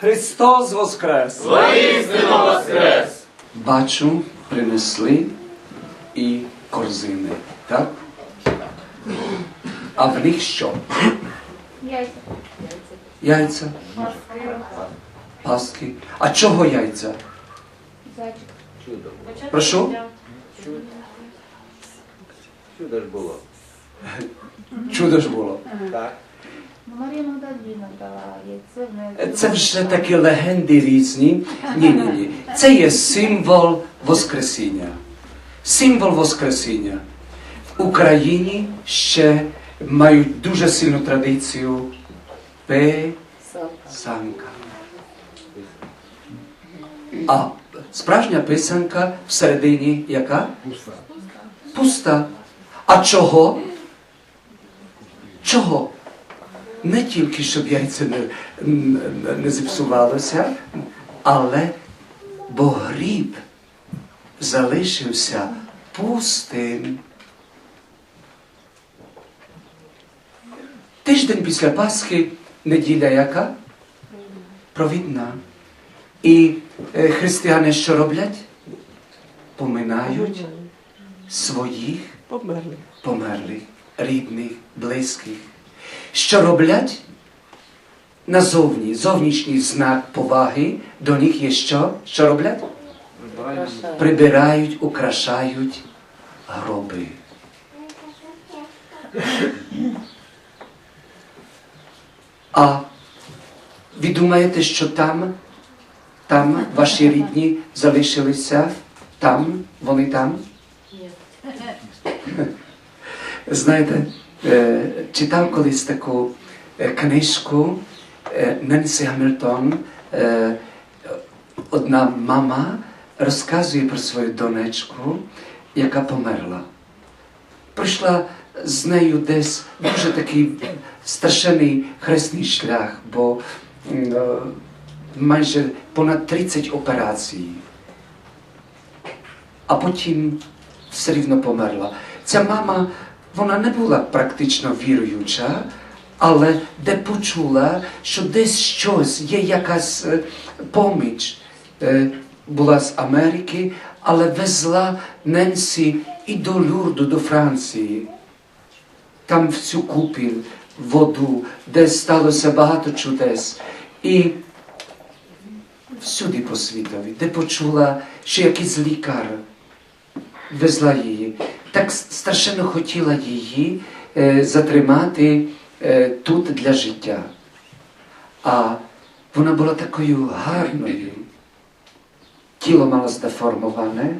Христос Воскрес! Воістину воскрес! Бачу, принесли і корзини, так? А в них що? Яйця. Яйця, паски. А чого яйця? Зайчик. Чудо. Прошу? Чудо ж було. Чудо ж було. Так. Ну, Марія Магдаліна дала яйце. Це вже такі легенди різні. Ні, ні, ні. Це є символ Воскресіння. Символ Воскресіння. В Україні ще мають дуже сильну традицію писанка. А справжня писанка всередині яка? Пуста. Пуста. А чого? Чого? Не тільки, щоб яйця не, не, зіпсувалося, але бо гріб залишився пустим. Тиждень після Пасхи, неділя яка? Провідна. І е, християни що роблять? Поминають своїх Померли. померлих, рідних, близьких. Що роблять? Назовні, зовнішній знак поваги до них є що? Що роблять? Прибирають, украшають гроби. А ви думаєте, що там, там ваші рідні залишилися? Там? Вони там? Знаєте, е, читав колись таку е, книжку е, Ненсі Гамільтон. е, Одна мама розказує про свою донечку, яка померла. Прийшла з нею десь дуже такий страшенний хресний шлях, бо е, майже понад 30 операцій а потім все рівно померла. Ця мама, вона не була практично віруюча, але де почула, що десь щось, є якась е, поміч, е, була з Америки, але везла Ненсі і до Лурду, до Франції. Там в цю купіль, воду, де сталося багато чудес. І всюди по світові, де почула, що якийсь лікар везла її. Так страшенно хотіла її е, затримати е, тут для життя. А вона була такою гарною. Тіло мало здеформоване,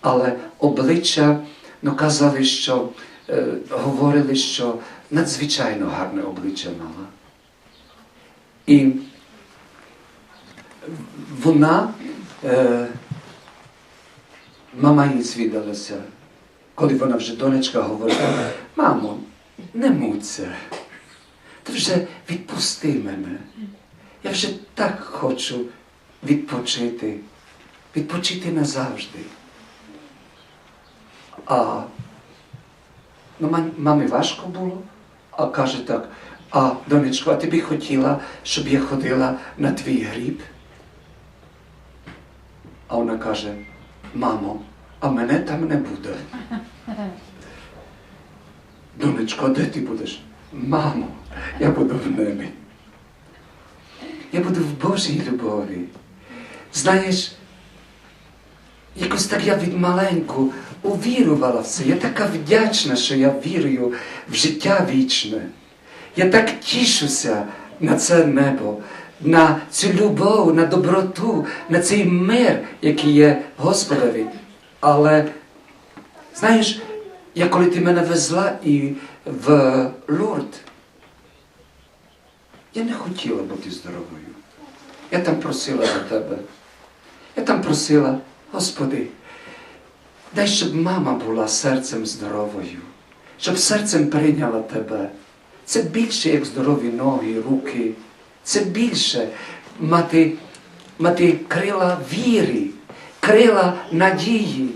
але обличчя, ну казали, що е, говорили, що надзвичайно гарне обличчя мала. І вона, е, мама їй звідалася, коли вона вже донечка говорила, мамо, не муться, ти вже відпусти мене. Я вже так хочу відпочити, відпочити назавжди. А ну, мамі важко було, а каже так, а донечко, а ти би хотіла, щоб я ходила на твій гріб? А вона каже, мамо, а мене там не буде. Донечко, де ти будеш? Мамо, я буду в небі. Я буду в Божій любові. Знаєш, якось так я від маленьку увірувала в це. Я така вдячна, що я вірую в життя вічне. Я так тішуся на це небо, на цю любов, на доброту, на цей мир, який є Господові. Але знаєш, я коли ти мене везла і в Лурд, я не хотіла бути здоровою. Я там просила за тебе. Я там просила, Господи, дай, щоб мама була серцем здоровою, щоб серцем прийняла тебе. Це більше, як здорові ноги, руки. Це більше мати, мати крила віри, крила надії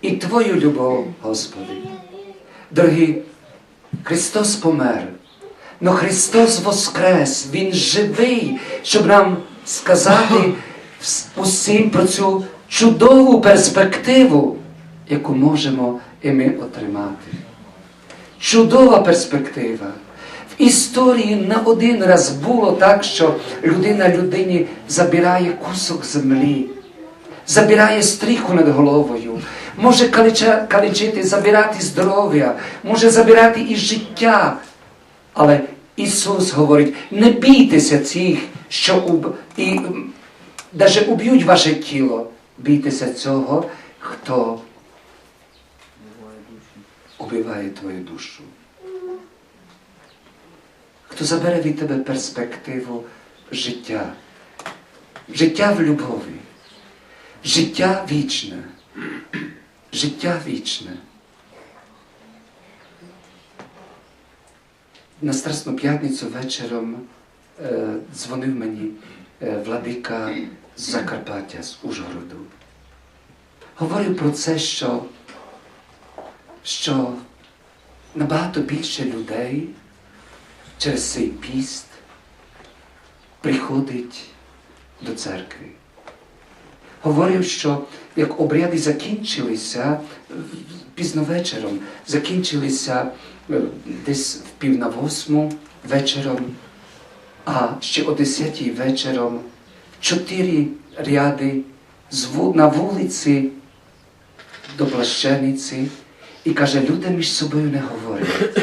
і Твою любов, Господи. Дорогі, Христос помер, но Христос воскрес, Він живий, щоб нам сказати усім про цю чудову перспективу, яку можемо і ми отримати. Чудова перспектива. В історії не один раз було так, що людина людині забирає кусок землі, забирає стріху над головою, може калічити, забирати здоров'я, може забирати і життя. Але Ісус говорить, не бійтеся цих, що уб... і даже уб'ють ваше тіло. Бійтеся цього, хто убиває твою душу. Хто забере від тебе перспективу життя, життя в любові, життя вічне, життя вічне. На Страсну п'ятницю вечором е, дзвонив мені е, владика з Закарпаття, з Ужгороду. Говорив про це, що, що набагато більше людей через цей піст приходить до церкви. Говорив, що як обряди закінчилися е, пізно вечором, закінчилися е, десь в пів на восьму вечором, а ще о десятій вечором чотири ряди на вулиці до Плащениці і каже, люди між собою не говорять.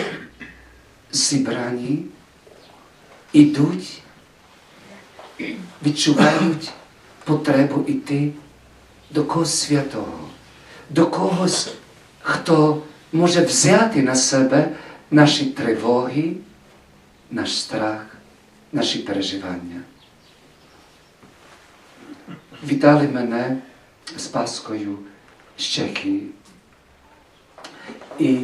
Зібрані, ідуть, відчувають потребу йти до когось святого, до когось, хто може взяти на себе наші тривоги, наш страх, наші переживання. Вітали мене з Паскою з Чехії. І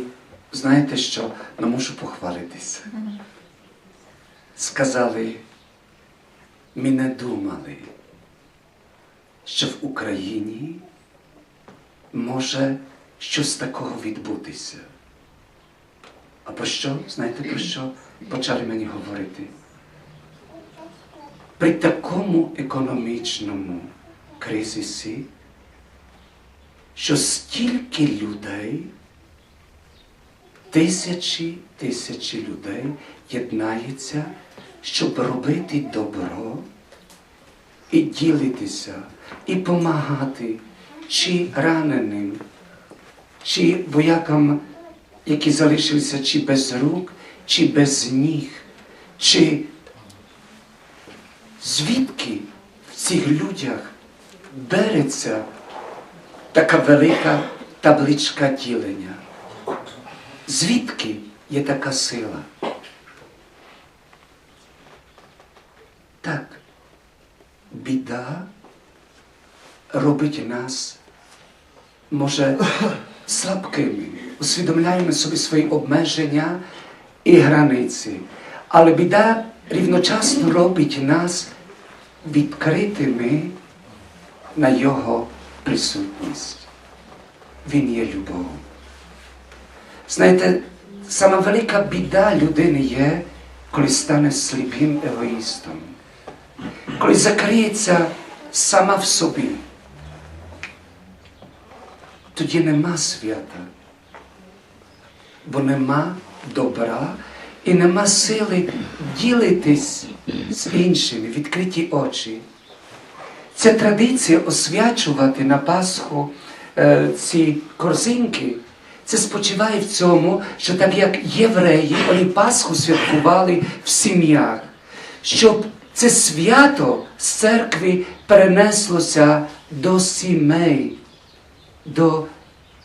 знаєте що? Не можу похвалитися. Сказали, ми не думали, що в Україні може щось такого відбутися. А про що? Знаєте про що почали мені говорити? При такому економічному кризисі, що стільки людей, тисячі тисячі людей єднаються, щоб робити добро і ділитися, і допомагати чи раненим, чи воякам, які залишилися чи без рук, чи без ніг, чи звідки в цих людях береться така велика табличка ділення? Звідки є така сила? Так, біда робить нас, може, слабкими. Усвідомляємо собі свої обмеження і границі. Але біда рівночасно робить нас відкритими на Його присутність. Він є любов. Знаєте, сама велика біда людини є, коли стане сліпим егоїстом, коли закриється сама в собі. Тоді нема свята, бо нема добра і нема сили ділитись з іншими, відкриті очі. Ця традиція освячувати на Пасху е, ці корзинки, це спочиває в цьому, що так як євреї, вони Пасху святкували в сім'ях, щоб це свято з церкви перенеслося до сімей, до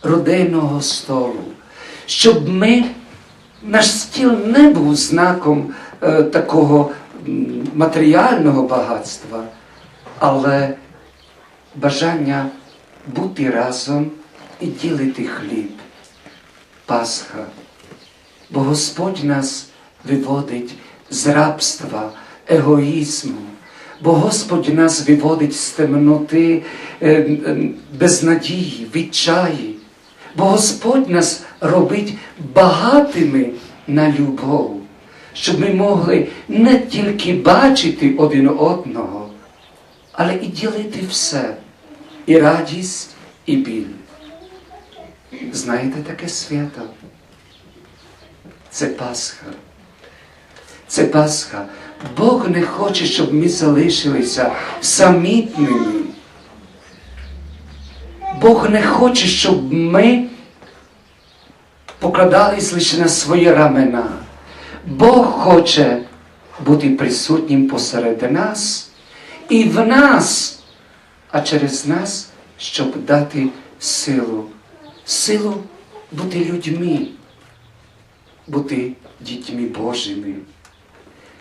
родинного столу, щоб ми, наш стіл не був знаком е, такого матеріального багатства, але бажання бути разом і ділити хліб. Пасха. Бо Господь нас виводить з рабства, егоїзму, бо Господь нас виводить з темноти, е, е, безнадії, відчаї, бо Господь нас робить багатими на любов, щоб ми могли не тільки бачити один одного, але і ділити все, і радість, і біль. Знаєте таке свято? Це Пасха. Це Пасха. Бог не хоче, щоб ми залишилися самітними. Бог не хоче, щоб ми покладались лише на свої рамена. Бог хоче бути присутнім посеред нас і в нас, а через нас, щоб дати силу. Силу бути людьми, бути дітьми Божими.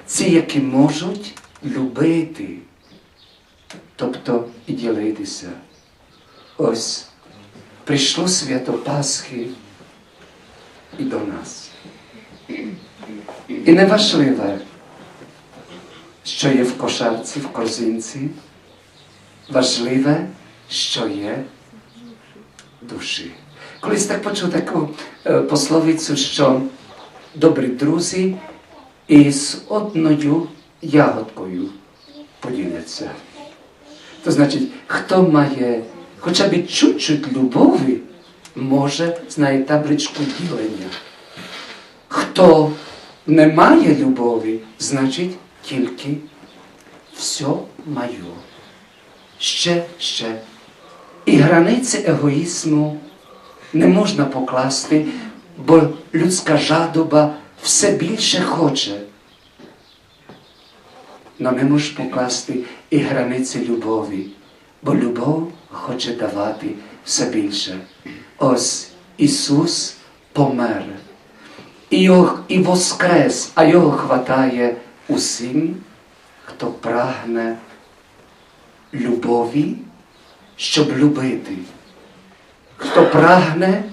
Ці, які можуть любити, тобто і ділитися. Ось прийшло свято Пасхи і до нас. І не важливе, що є в кошарці, в корзинці, важливе, що є в душі. Колись так почув таку е, пословицю, що добрі друзі із одною ягодкою поділяться. То значить, хто має хоча б чуть-чуть любові, може знає табличку ділення. Хто не має любові, значить тільки все маю. Ще, ще. І границі егоїзму не можна покласти, бо людська жадоба все більше хоче. Но не можеш покласти і границі любові, бо любов хоче давати все більше. Ось Ісус помер. І, його, і воскрес, а його хватає усім, хто прагне любові, щоб любити, хто прагне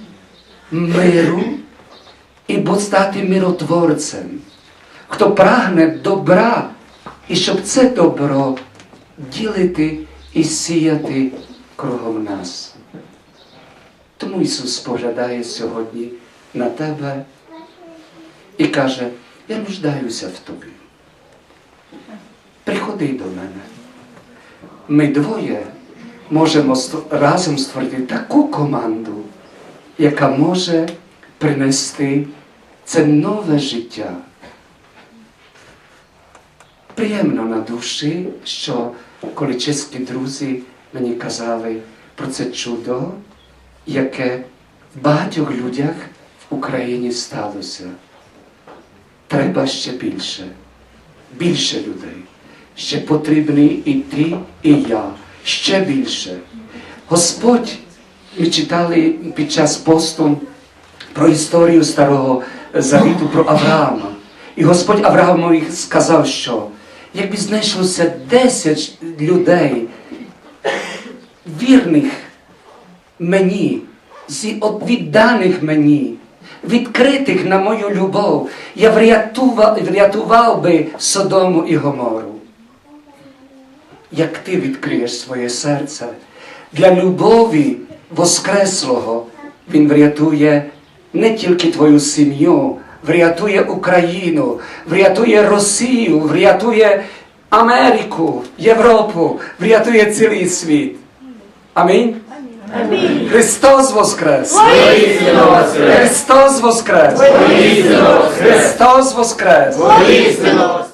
миру і бо стати миротворцем, хто прагне добра, і щоб це добро ділити і сіяти кругом нас. Тому Ісус поглядає сьогодні на тебе і каже, я нуждаюся в тобі. Приходи до мене. Ми двоє можемо разом створити таку команду, яка може принести це нове життя. Приємно на душі, що коли чеські друзі мені казали про це чудо, яке в багатьох людях в Україні сталося. Треба ще більше, більше людей. Ще потрібні і ти, і я, ще більше. Господь, ми читали під час посту про історію Старого Завіту про Авраама. І Господь Авраамові сказав, що якби знайшлося 10 людей, вірних мені, відданих мені, відкритих на мою любов, я врятував, врятував би Содому і Гомору. Як ти відкриєш своє серце для любові Воскреслого, Він врятує не тільки твою сім'ю, врятує Україну, врятує Росію, врятує Америку, Європу, врятує цілий світ. Амінь. Христос Воскрес! Христос воскрес! Христос Воскрес! Христос воскрес!